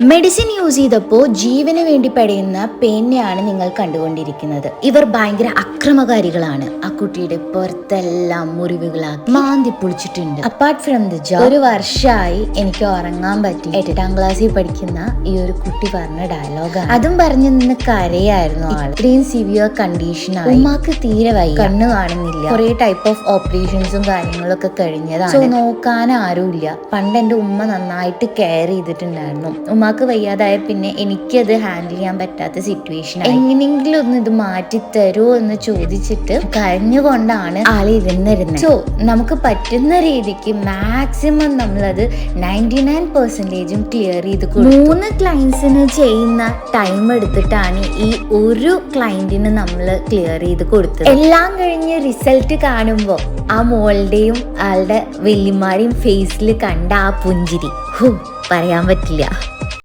Medicine use ചെയ്തപ്പോൾ ജീവന് വേണ്ടി പടയുന്ന പെണ്ണെയാണ് നിങ്ങൾ കണ്ടുകൊണ്ടിരിക്കുന്നത്. ഇവർ ഭയങ്കര അക്രമകാരികളാണ്. ആ കുട്ടിയുടെ പുറത്തെല്ലാം മുറിവുകളാക്കി മാന്തി പൊളിച്ചിട്ടുണ്ട്. അപ്പാർട്ട് ഫ്രം ദ ജോബ് ഒരു വർഷമായി എനിക്ക് ഉറങ്ങാൻ പറ്റി. എട്ടാം ക്ലാസ്സിൽ പഠിക്കുന്ന ഈ ഒരു കുട്ടി പറഞ്ഞ ഡയലോഗാണ് അതും പറഞ്ഞു നിന്ന് കരയായിരുന്നു ആൾ ഇത്രയും സിവിയർ കണ്ടീഷൻ ഉമ്മാക്ക് തീരെ വൈ കണ്ണ് കാണുന്നില്ല. കുറെ ടൈപ്പ് ഓഫ് ഓപ്പറേഷൻസും കാര്യങ്ങളൊക്കെ കഴിഞ്ഞതാണ്. നോക്കാൻ ആരുമില്ല. പണ്ട് എന്റെ ഉമ്മ നന്നായിട്ട് കെയർ ചെയ്തിട്ടുണ്ടായിരുന്നു. ഉമ്മാക്ക് വയ്യാതായ പിന്നെ എനിക്കത് ഹാൻഡിൽ ചെയ്യാൻ പറ്റാത്ത സിറ്റുവേഷൻ എങ്ങനെയെങ്കിലും ഒന്ന് ഇത് മാറ്റി തരുമോ എന്ന് ചോദിച്ചിട്ട് കഴിഞ്ഞുകൊണ്ടാണ് ആൾ ഇരുന്നിരുന്നത്. സോ നമുക്ക് പറ്റുന്ന രീതിക്ക് മാക്സിമം നമ്മളത് നയന്റി നയൻ പെർസെന്റേജും ക്ലിയർ ചെയ്ത് മൂന്ന് ക്ലയൻസിന് ചെയ്യുന്ന ടൈം എടുത്തിട്ടാണ് ഈ ഒരു ക്ലയന്റിന് നമ്മൾ ക്ലിയർ ചെയ്ത് കൊടുത്തത്. എല്ലാം കഴിഞ്ഞ് റിസൾട്ട് കാണുമ്പോൾ ആ മോളുടെയും ആളുടെ വല്യമാരെയും ഫേസിൽ കണ്ട ആ പുഞ്ചിരി. ഹോ പറയാൻ പറ്റില്ല.